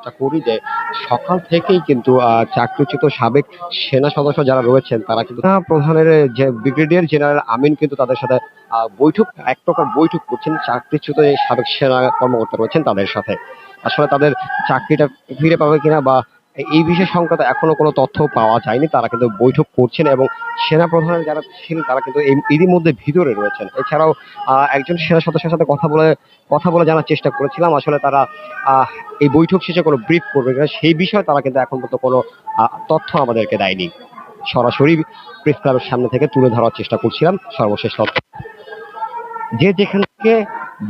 চেষ্টা করি যে সকাল থেকেই কিন্তু চাকরিচ্যুত সাবেক সেনা সদস্য যারা রয়েছেন, তারা কিন্তু প্রধানের যে ব্রিগেডিয়ার জেনারেল আমিন কিন্তু তাদের সাথে বৈঠক, এক প্রকার বৈঠক করছেন, চাকরিচ্যুত সাবেক সেনা কর্মকর্তা রয়েছেন তাদের সাথে। আসলে তাদের চাকরিটা ফিরে পাবে কিনা বা এই বিষয়ে সংক্রান্ত এখনও কোনো তথ্য পাওয়া যায়নি। তারা কিন্তু বৈঠক করছেন এবং সেনা প্রধানের যারা ছিলেন, তারা কিন্তু এই মধ্যে ভিতরে রয়েছেন। এছাড়াও একজন সেনা সদস্যের সাথে কথা বলে কথা বলে জানার চেষ্টা করেছিলাম। আসলে তারা এই বৈঠক শেষে কোনো ব্রিফ করবে কিনা সেই বিষয়ে তারা কিন্তু এখন পর্যন্ত কোনো তথ্য আমাদেরকে দেয়নি। সরাসরি প্রেস ক্লাবের সামনে থেকে তুলে ধরার চেষ্টা করছিলাম। সর্বশেষ তথ্য। যে যেখান থেকে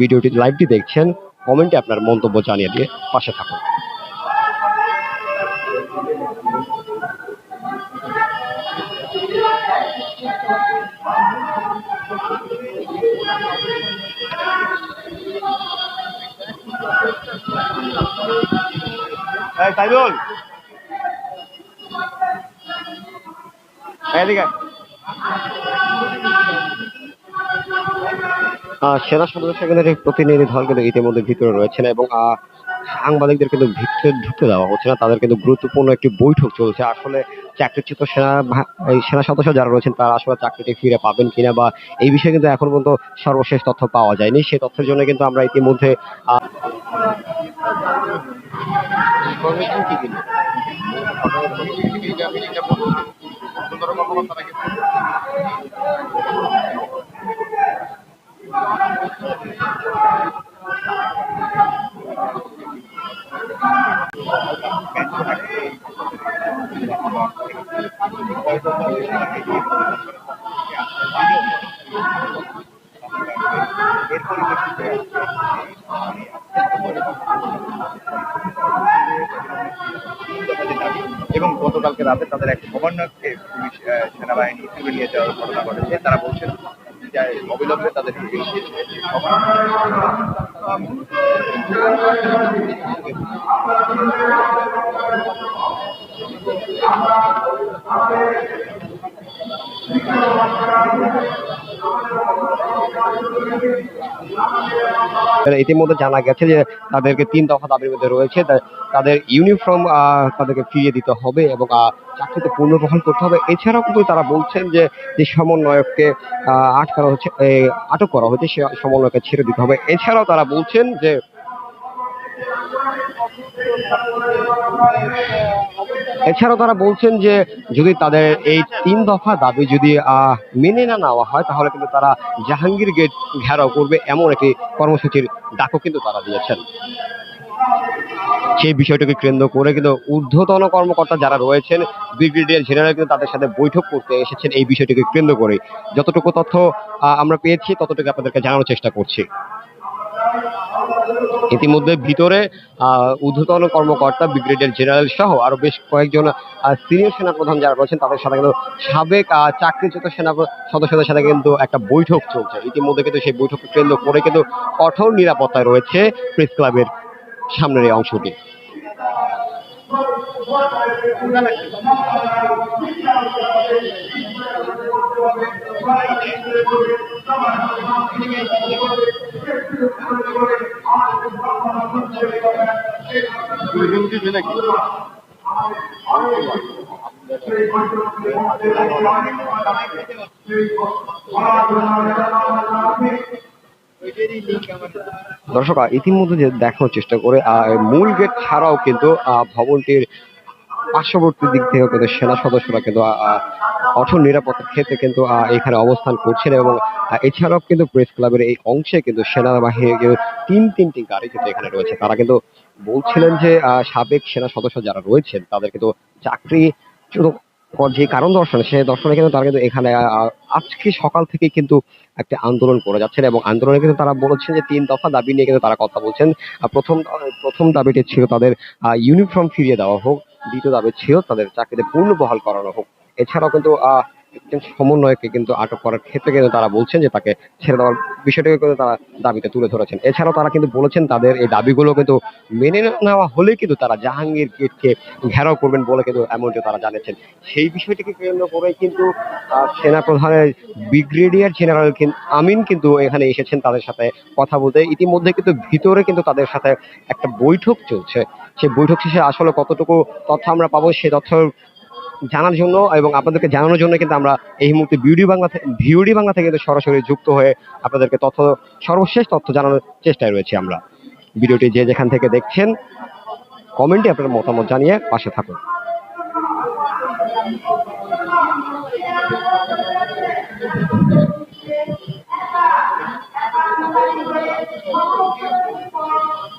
ভিডিওটি, লাইভটি দেখছেন, কমেন্টে আপনার মন্তব্য জানিয়ে দিয়ে পাশে থাকুন। এই সাইদুল। এদিকে সেনা সদস্য প্রতিনিধি দল কিন্তু ইতিমধ্যে ভিতরে রয়েছেন এবং সাংবাদিকদের কিন্তু ভিতরে ঢুকতে দেওয়া হচ্ছে না তাদের কিন্তু গুরুত্বপূর্ণ একটি বৈঠক চলছে। আসলে চাকরিচ্যুত সেনা সেনা সদস্য যারা রয়েছেন তারা আসলে চাকরিটি ফিরে পাবেন কিনা বা এই বিষয়ে কিন্তু এখন পর্যন্ত সর্বশেষ তথ্য পাওয়া যায়নি। সেই তথ্যের জন্য কিন্তু আমরা ইতিমধ্যে আহ, এবং গতকালকে রাতে তাদের এক গভর্নরকে পুলিশ সেনাবাহিনী তুলে নিয়ে যাওয়ার ঘটনা ঘটেছে। তারা বলছেন, যে অবিলম্বে তাদের ইতিমধ্যে জানা গেছে যে তাদেরকে তিন দফা দাবির মধ্যে রয়েছে। তাদের ইউনিফর্ম তাদেরকে ফিরিয়ে দিতে হবে এবং চাকরিতে পুনর্বহাল করতে হবে। এছাড়াও কিন্তু তারা বলছেন যে যে সমন্বয়ককে আটকানো হচ্ছে আটক করা হচ্ছে সে সমন্বয়কে ছেড়ে দিতে হবে। এছাড়াও তারা বলছেন যে এছাড়াও তারা বলছেন যে যদি তাদের এই তিন দফা দাবি যদি মেনে না নেওয়া হয়, তাহলে কিন্তু তারা জাহাঙ্গীর গেট ঘেরাও করবে এমন একটি কর্মসূচির ডাকও কিন্তু তারা দিয়েছেন। সেই বিষয়টাকে কেন্দ্র করে কিন্তু ঊর্ধ্বতন কর্মকর্তা যারা রয়েছেন, ব্রিগেডিয়ার জেনারেল কিন্তু তাদের সাথে বৈঠক করতে এসেছেন এই বিষয়টিকে কেন্দ্র করে। যতটুকু তথ্য আমরা পেয়েছি, ততটুকু আপনাদেরকে জানানোর চেষ্টা করছি। ইতিমধ্যে ভিতরে ঊর্ধ্বতন কর্মকর্তা ব্রিগেডিয়ার জেনারেল সহ আরও বেশ কয়েকজন সিনিয়র সেনা প্রধান যারা রয়েছেন, তাদের সাথে কিন্তু সাবেক চাকরিচ্যুত সেনা, সদস্যদের সাথে কিন্তু একটা বৈঠক চলছে। ইতিমধ্যে কিন্তু সেই বৈঠককে কেন্দ্র করে কিন্তু কঠোর নিরাপত্তায় রয়েছে প্রেস ক্লাবের সামনের এই অংশটি। দর্শক ইতিমধ্যে দেখানোর চেষ্টা করে মূল গেট ছাড়াও কিন্তু ভবনটির পার্শ্ববর্তী দিক থেকেও কিন্তু সেনা সদস্যরা কিন্তু কঠোর নিরাপত্তার ক্ষেত্রে কিন্তু এখানে অবস্থান করছেন এবং এছাড়াও কিন্তু প্রেস ক্লাবের এই অংশে কিন্তু সেনাবাহিনীর তিন, তিনটি গাড়ি কিন্তু এখানে রয়েছে। তারা কিন্তু বলছিলেন যে সাবেক সেনা সদস্য যারা রয়েছেন, তাদের কিন্তু চাকরি যে কারণ দর্শনে, সে দর্শনে কিন্তু তারা কিন্তু এখানে আজকে সকাল থেকে কিন্তু একটা আন্দোলন করে যাচ্ছেন এবং আন্দোলনে কিন্তু তারা বলেছেন যে, তিন দফা দাবি নিয়ে কিন্তু তারা কথা বলছেন। প্রথম প্রথম দাবিটি ছিল তাদের ইউনিফর্ম ফিরিয়ে দেওয়া হোক। দ্বিতীয় দাবি ছিল তাদের চাকরিতে পূর্ণ বহাল করানো হোক। এছাড়াও কিন্তু আহ, একজন সমন্বয়কে কিন্তু আটক করার ক্ষেত্রে কিন্তু তারা বলছেন যে তাকে ছেড়ে দেওয়ার বিষয়টাকে কিন্তু তারা দাবিতে তুলে ধরেছেন। এছাড়াও তারা কিন্তু বলেছেন তাদের এই দাবিগুলো কিন্তু মেনে নেওয়া হলে কিন্তু তারা জাহাঙ্গীর গেটকে ঘেরাও করবেন বলে কিন্তু এমনটি তারা জানিয়েছেন। সেই বিষয়টিকে কেন্দ্র করে কিন্তু আহ, সেনা প্রধানের ব্রিগেডিয়ার জেনারেল আমিন কিন্তু এখানে এসেছেন তাদের সাথে কথা বলতে। ইতিমধ্যে কিন্তু ভিতরে কিন্তু তাদের সাথে একটা বৈঠক চলছে। সেই বৈঠক শেষে আসলে কতটুকু তথ্য আমরা পাবো সেই তথ্য জানার জন্য এবং আপনাদেরকে জানানোর জন্য কিন্তু আমরা এই মুহূর্তে বিউডি বাংলা ভিউডি বাংলা থেকে কিন্তু সরাসরি যুক্ত হয়ে আপনাদেরকে তথ্য, সর্বশেষ তথ্য জানানোর চেষ্টায় রয়েছে আমরা। ভিডিওটি যে যেখান থেকে দেখছেন, কমেন্টে আপনার মতামত জানিয়ে পাশে থাকুন।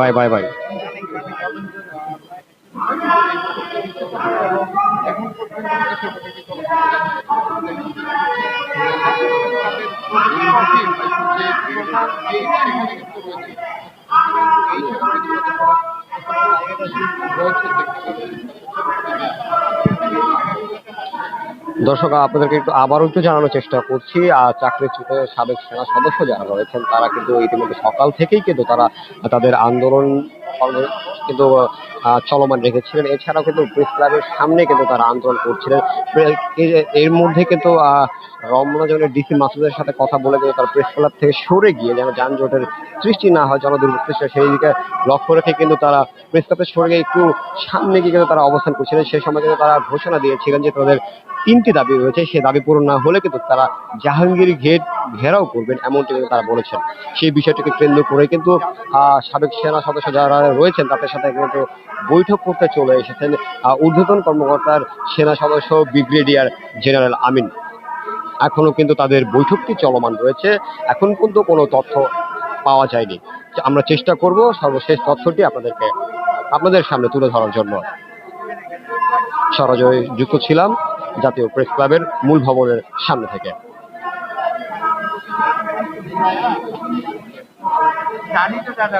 বাই বাই বাই বাই দর্শক, আপনাদেরকে একটু আবারও একটু জানানোর চেষ্টা করছি আর চাকরিচ্যুত সাবেক সেনা সদস্য যারা রয়েছেন, তারা কিন্তু ইতিমধ্যে সকাল থেকেই কিন্তু তারা তাদের আন্দোলন কিন্তু চলমান রেখেছিলেন। এছাড়াও কিন্তু প্রেস ক্লাবের সামনে কিন্তু তারা আন্দোলন করছিলেন। এর মধ্যে কিন্তু আহ, রমনা জনের ডিসি মাসুদের সাথে কথা বলে কিন্তু তার প্রেস ক্লাব থেকে সরে গিয়ে যেন যানজটের সৃষ্টি না হয় জনদুর্ভোগ সৃষ্টি সেই দিকে লক্ষ্য রেখে কিন্তু তারা প্রেস ক্লাবের সরে গিয়ে একটু সামনে গিয়ে কিন্তু তারা অবস্থান করছিলেন। সেই সময় কিন্তু তারা ঘোষণা দিয়েছিলেন যে তাদের তিনটি দাবি রয়েছে। সেই দাবি পূরণ না হলে কিন্তু তারা জাহাঙ্গীর ঘেট ঘেরাও করবেন এমনটি কিন্তু তারা বলেছেন। সেই বিষয়টিকে কেন্দ্র করে কিন্তু সাবেক সেনা সদস্য যারা রয়েছেন তাদের সাথে কিন্তু বৈঠক করতে চলে এসেছেন ঊর্ধ্বতন কর্মকর্তার সেনা সদস্য ব্রিগেডিয়ার জেনারেল আমিন। এখনও কিন্তু তাদের বৈঠকটি চলমান রয়েছে। এখন কিন্তু কোনো তথ্য পাওয়া যায়নি। আমরা চেষ্টা করব সর্বশেষ তথ্যটি আপনাদেরকে, আপনাদের সামনে তুলে ধরার জন্য। সরাজয় যুক্ত ছিলাম জাতীয় প্রেস ক্লাবের মূল ভবনের সামনে থেকে। জানি তো দাদা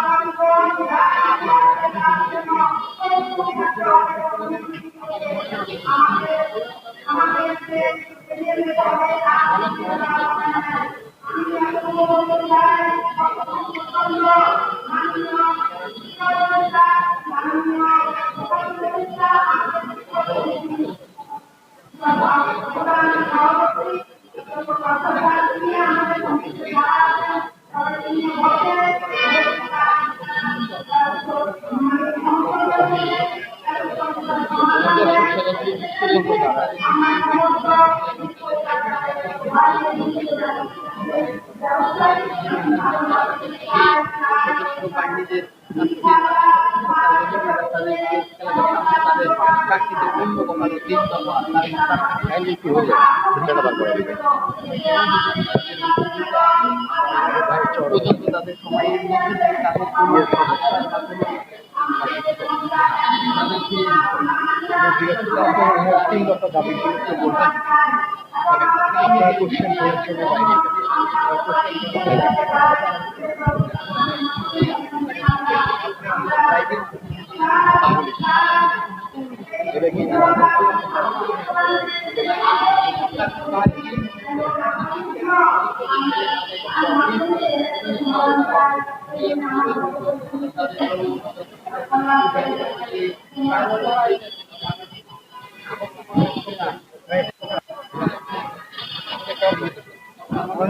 পর্যন্ত তাদের সময়ের তাদের কোনো সমস্যার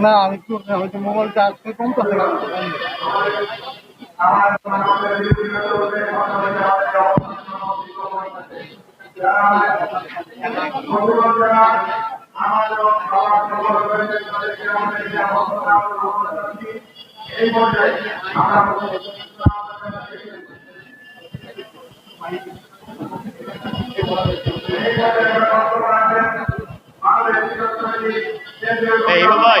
না আমি তো হয়তো মোবাইলটা আজকে কম করতে এই ভাই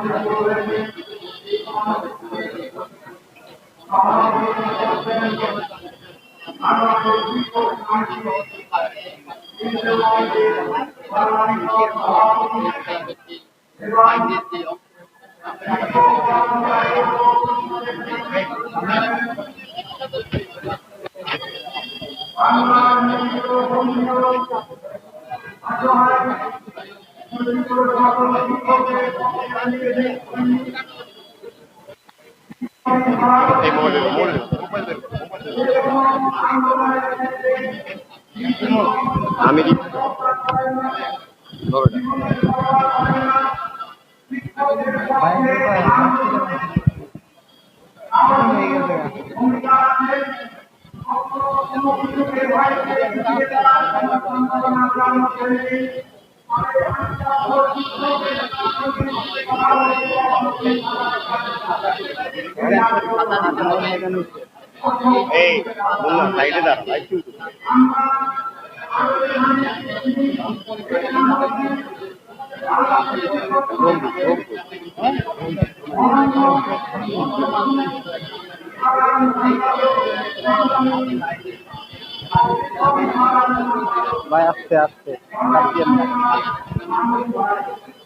thank এই মোবাইল মোবাইল আমি। বললাম সাইডে দাঁড়া লাইট ভাই আস্তে আস্তে।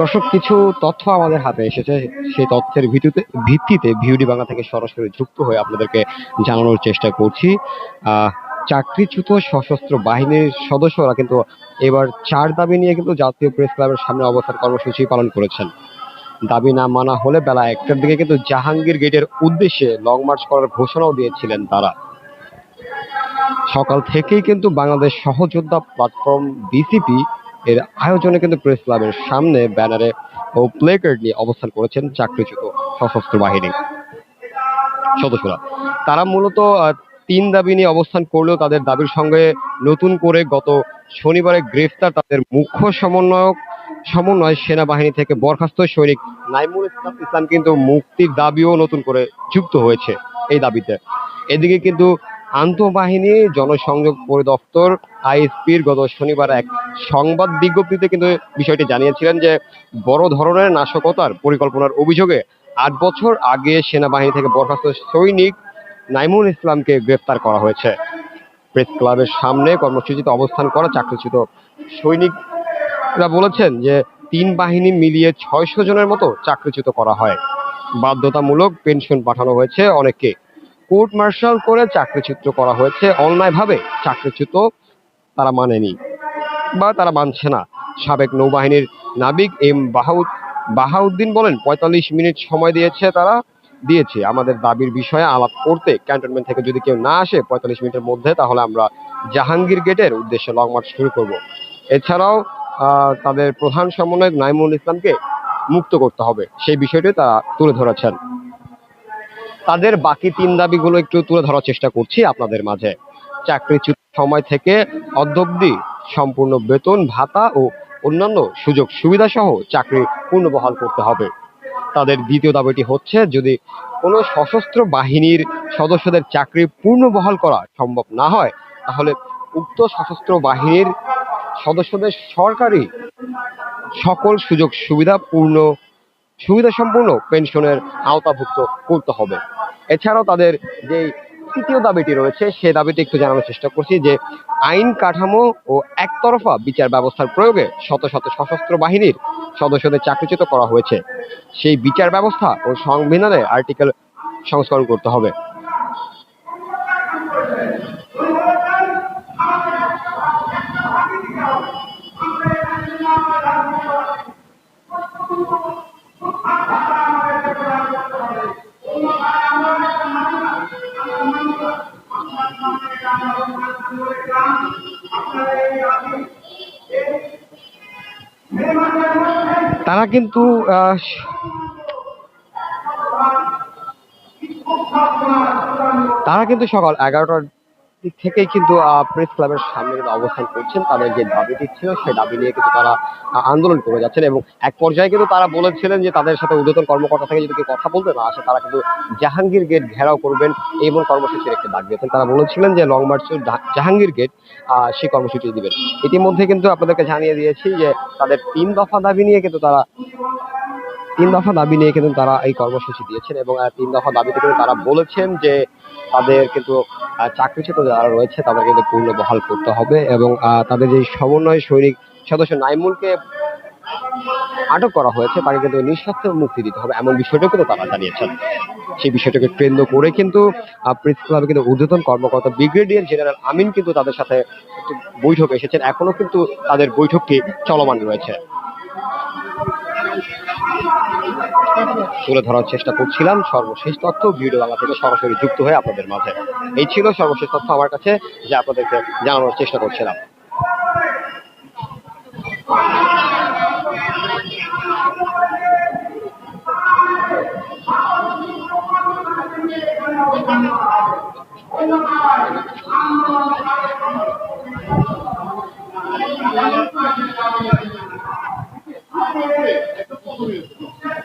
দর্শক, কিছু তথ্য আমাদের হাতে এসেছে। সেই তথ্যের ভিত্তিতে ভিত্তিতে ভিউডি বাংলা থেকে সরাসরি যুক্ত হয়ে আপনাদেরকে জানানোর চেষ্টা করছি। চাকরিচ্যুত সশস্ত্র বাহিনীর সদস্যরা কিন্তু এবার চার দাবি নিয়ে কিন্তু জাতীয় প্রেস ক্লাবের সামনে অবস্থান কর্মসূচি পালন করেছেন। দাবি না মানা হলে বেলা একটার দিকে কিন্তু জাহাঙ্গীর গেটের উদ্দেশ্যে লং মার্চ করার ঘোষণাও দিয়েছিলেন তারা। সকাল থেকেই কিন্তু বাংলাদেশ সহযোদ্ধা প্ল্যাটফর্ম বিসিপি এর আয়োজনে কিন্তু প্রেস ক্লাবের সামনে ব্যানারে ও প্লেকার্ড নিয়ে অবস্থান করেছেন চাকরিচ্যুত সশস্ত্র বাহিনী সদস্যরা। তারা মূলত তিন দাবি নিয়ে অবস্থান করলেও তাদের দাবির সঙ্গে নতুন করে গত শনিবারে গ্রেফতার তাদের মুখ্য সমন্বয়ক, সমন্বয় সেনাবাহিনী থেকে বরখাস্ত সৈনিক নাইমুল ইসলাম ইসলাম কিন্তু মুক্তির দাবিও নতুন করে যুক্ত হয়েছে এই দাবিতে। এদিকে কিন্তু আন্তঃবাহিনী, জনসংযোগ পরিদপ্তর, আইএসপির গত শনিবার এক সংবাদ বিজ্ঞপ্তিতে কিন্তু বিষয়টি জানিয়েছিলেন যে বড় ধরনের নাশকতার পরিকল্পনার অভিযোগে আট বছর আগে সেনাবাহিনী থেকে বরখাস্ত সৈনিক নাইমুল ইসলামকে গ্রেফতার করা হয়েছে। প্রেস ক্লাবের সামনে কর্মসূচিতে অবস্থান করা চাকরিচ্যুত সৈনিকরা বলেছেন যে তিন বাহিনী মিলিয়ে ছয়শো জনের মতো চাকরিচ্যুত করা হয়। বাধ্যতামূলক পেনশন পাঠানো হয়েছে অনেককে। কোর্ট মার্শাল করে চাকরিচ্যুত করা হয়েছে। অন্যায়ভাবে চাকরিচ্যুত তারা মানেনি বা তারা মানছে না। সাবেক নৌবাহিনীর নাবিক এম বাহাউদ বাহাউদ্দিন বলেন, পঁয়তাল্লিশ মিনিট সময় দিয়েছে তারা, দিয়েছে। আমাদের দাবির বিষয়ে আলাপ করতে ক্যান্টনমেন্ট থেকে যদি কেউ না আসে পঁয়তাল্লিশ মিনিটের মধ্যে, তাহলে আমরা জাহাঙ্গীর গেটের উদ্দেশ্যে লং মার্চ শুরু করব। এছাড়াও তাদের প্রধান সমন্বয়ক নাইমুল ইসলামকে মুক্ত করতে হবে। সেই বিষয়টি তারা তুলে ধরেছেন। তাদের বাকি তিন দাবিগুলো একটু তুলে ধরার চেষ্টা করছি আপনাদের মাঝে। চাকরিচ্যুত সময় থেকে অদ্যবধি সম্পূর্ণ বেতন, ভাতা ও অন্যান্য সুযোগ সুবিধা সহ চাকরি পূর্ণবহাল করতে হবে। তাদের দ্বিতীয় দাবিটি হচ্ছে, যদি কোনো সশস্ত্র বাহিনীর সদস্যদের চাকরি পূর্ণবহাল করা সম্ভব না হয়, তাহলে উক্ত সশস্ত্র বাহিনীর সদস্যদের সরকারি সকল সুযোগ সুবিধা পূর্ণ সুবিধা সম্পূর্ণ পেনশনের আওতাভুক্ত করতে হবে। এছাড়াও তাদের যে তৃতীয় দাবিটি রয়েছে, সে দাবিটি একটু জানানোর চেষ্টা করছি যে, আইন কাঠামো ও একতরফা বিচার ব্যবস্থার প্রয়োগে শত শত সশস্ত্র বাহিনীর সদস্যদের চাকরিচ্যুত করা হয়েছে। সেই বিচার ব্যবস্থা ও সংবিধানে আর্টিকেল সংস্করণ করতে হবে। তারা কিন্তু তারা কিন্তু সকাল এগারোটার দিক থেকেই কিন্তু প্রেস ক্লাবের সামনে কিন্তু অবস্থান করছেন, তাদের যে দাবিটি ছিল, সেই দাবি নিয়ে কিন্তু তারা আন্দোলন করে যাচ্ছেন এবং এক পর্যায়ে কিন্তু তারা বলেছিলেন যে তাদের সাথে ঊর্ধ্বতন কর্মকর্তা থেকে যদি কেউ কথা বলতে না আসে, তারা কিন্তু জাহাঙ্গীর গেট ঘেরাও করবেন এবং কর্মসূচির একটা ডাক দিয়েছেন। তারা বলেছিলেন যে লং মার্চ জাহাঙ্গীর গেট সেই কর্মসূচি দিবেন। ইতিমধ্যে কিন্তু আপনাদেরকে জানিয়ে দিয়েছি যে তাদের তিন দফা দাবি নিয়ে কিন্তু তারা, তিন দফা দাবি নিয়ে কিন্তু তারা এই কর্মসূচি দিয়েছেন এবং তিন দফা দাবিতে কিন্তু তারা বলেছেন যে তাদের কিন্তু চাকরিচ্যুত যারা রয়েছে, তাদের কিন্তু পূর্ণ বহাল করতে হবে এবং তাদের যে সমন্বয় সৈনিক সদস্য নাইমুলকে আটক করা হয়েছে, তাকে কিন্তু নিঃস্বার্থ মুক্তি দিতে হবে এমন বিষয়টাও কিন্তু তারা জানিয়েছেন। সেই বিষয়টাকে কেন্দ্র করে কিন্তু প্রেস ক্লাবে কিন্তু ঊর্ধ্বতন কর্মকর্তা ব্রিগেডিয়ার জেনারেল আমিন কিন্তু তাদের সাথে বৈঠকে এসেছেন। এখনও কিন্তু তাদের বৈঠকটি চলমান রয়েছে। তুলে ধরার চেষ্টা করছিলাম। সর্বশেষ তথ্য ভিডিও বাংলা থেকে সরাসরি যুক্ত হয়ে আপনাদের মাঝে। এই ছিল সর্বশেষ তথ্য আমার কাছে, যা আপনাদেরকে জানানোর চেষ্টা করছিলাম।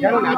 ya no me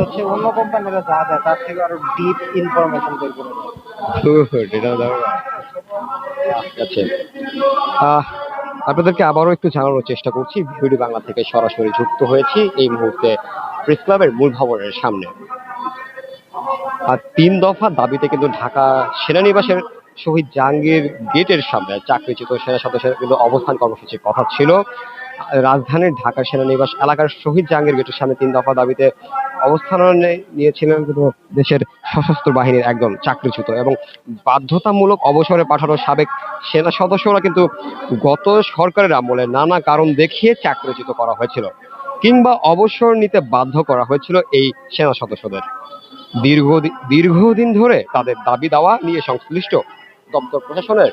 হচ্ছে অন্য কোম্পানিরা তার থেকে আরও ডিপ ইনফরমেশন বের করে আচ্ছা। আপনাদেরকে আবারও একটু জানানোর চেষ্টা করছি ভিডিও বাংলা থেকে সরাসরি যুক্ত হয়েছি এই মুহূর্তে প্রেস ক্লাবের মূল ভবনের সামনে। আর তিন দফা দাবিতে কিন্তু ঢাকা সেনানিবাসের শহীদ জাহাঙ্গীর গেটের সামনে চাকরিচ্যুত সেনা সদস্যের কিন্তু অবস্থান কর্মসূচির কথা ছিল। রাজধানীর ঢাকা সেনানিবাস এলাকার শহীদ জাহাঙ্গীর গেটের সামনে তিন দফা দাবিতে অবস্থান নিয়েছিলেন কিন্তু দেশের সশস্ত্র বাহিনীর একদম চাকরিচ্যুত এবং বাধ্যতামূলক অবসরে পাঠানো সাবেক সেনা সদস্যরা কিন্তু গত সরকারের আমলে নানা কারণ দেখিয়ে চাকরিচ্যুত করা হয়েছিল কিংবা অবসর নিতে বাধ্য করা হয়েছিল এই সেনা সদস্যদের। দীর্ঘদিন দীর্ঘদিন ধরে তাদের দাবি দাওয়া নিয়ে সংশ্লিষ্ট দপ্তর প্রশাসনের।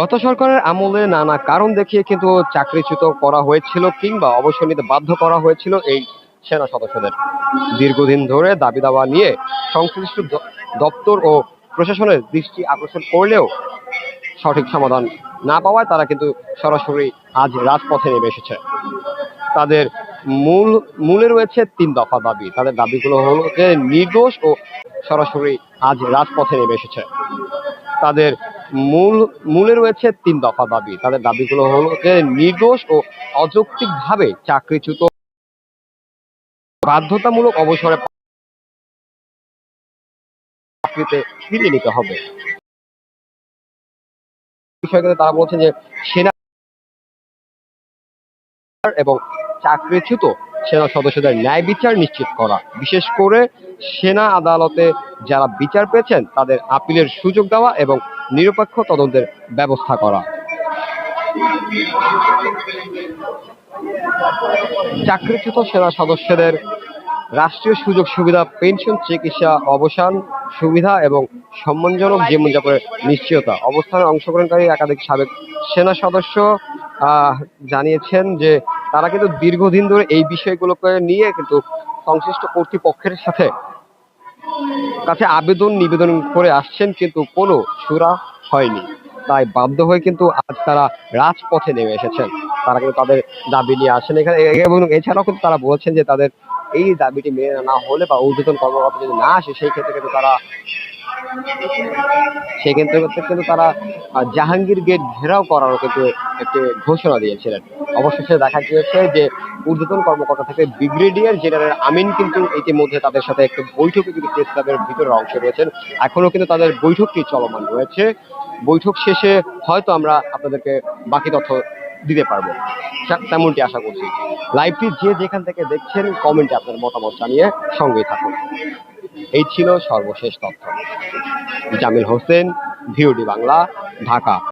গত সরকারের আমলে নানা কারণ দেখিয়ে কিন্তু চাকরিচ্যুত করা হয়েছিল কিংবা অবসর নিতে বাধ্য করা হয়েছিল এই সেনা সদস্যদের। দীর্ঘদিন ধরে দাবি দাওয়া নিয়ে সংশ্লিষ্ট দপ্তর ও প্রশাসনের দৃষ্টি আকর্ষণ করলেও সঠিক সমাধান না পাওয়ায় তারা কিন্তু সরাসরি আজ রাজপথে নেমে এসেছে। তাদের মূল, মূলে রয়েছে তিন দফা দাবি। তাদের দাবিগুলো হলো যে নির্দোষ ও সরাসরি আজ রাজপথে নেমে এসেছে। তাদের মূল, মূলে রয়েছে তিন দফা দাবি। তাদের দাবিগুলো হলো যে নির্দোষ ও অযৌক্তিকভাবে চাকরিচ্যুত বাধ্যতামূলক অবসরে চাকরিতে ফিরিয়ে নিতে হবে। তারা বলছেন যে সেনা এবং চাকরিচ্যুত সেনা সদস্যদের ন্যায় বিচার নিশ্চিত করা। বিশেষ করে সেনা আদালতে যারা বিচার পেয়েছেন, তাদের আপিলের সুযোগ দেওয়া এবং নিরপেক্ষ তদন্তের ব্যবস্থা করা। চাকরিচ্যুত সেনা সদস্যদের রাষ্ট্রীয় সুযোগ সুবিধা, পেনশন, চিকিৎসা, অবসান সুবিধা এবং সম্মানজনক জীবনযাপনের নিশ্চয়তা অবস্থানে অংশগ্রহণকারী একাধিক সাবেক সেনা সদস্য জানিয়েছেন যে তারা কিন্তু দীর্ঘদিন ধরে এই বিষয়গুলোকে নিয়ে কিন্তু সংশ্লিষ্ট কর্তৃপক্ষের সাথে কাছে আবেদন নিবেদন করে আসছেন, কিন্তু কোনো সুরা হয়নি। তাই বাধ্য হয়ে কিন্তু আজ তারা রাজপথে নেমে এসেছেন। তারা কিন্তু তাদের দাবি নিয়ে আসেন। এখানে এবং এছাড়াও কিন্তু তারা বলছেন যে তাদের এই দাবিটি মেনে না হলে বা ঊর্ধ্বতন কর্মকর্তা যদি না আসে, সেই ক্ষেত্রে কিন্তু তারা সেই ক্ষেত্রে কিন্তু তারা জাহাঙ্গীর গেট ঘেরাও করারও কিন্তু একটি ঘোষণা দিয়েছিলেন। অবশেষে দেখা গিয়েছে যে ঊর্ধ্বতন কর্মকর্তা থেকে ব্রিগেডিয়ার জেনারেল আমিন কিন্তু ইতিমধ্যে তাদের সাথে একটি বৈঠকে কিন্তু প্রেস ক্লাবের ভিতরে অংশ রয়েছেন। এখনও কিন্তু তাদের বৈঠকটি চলমান রয়েছে। বৈঠক শেষে হয়তো আমরা আপনাদেরকে বাকি তথ্য দিতে পারব। তেমনটি আশা করছি। লাইভটি যে যেখান থেকে দেখছেন কমেন্টে আপনার মতামত জানিয়ে সঙ্গে থাকুন। এই ছিল সর্বশেষ তথ্য। জামিল হোসেন, ভিওডি বাংলা, ঢাকা।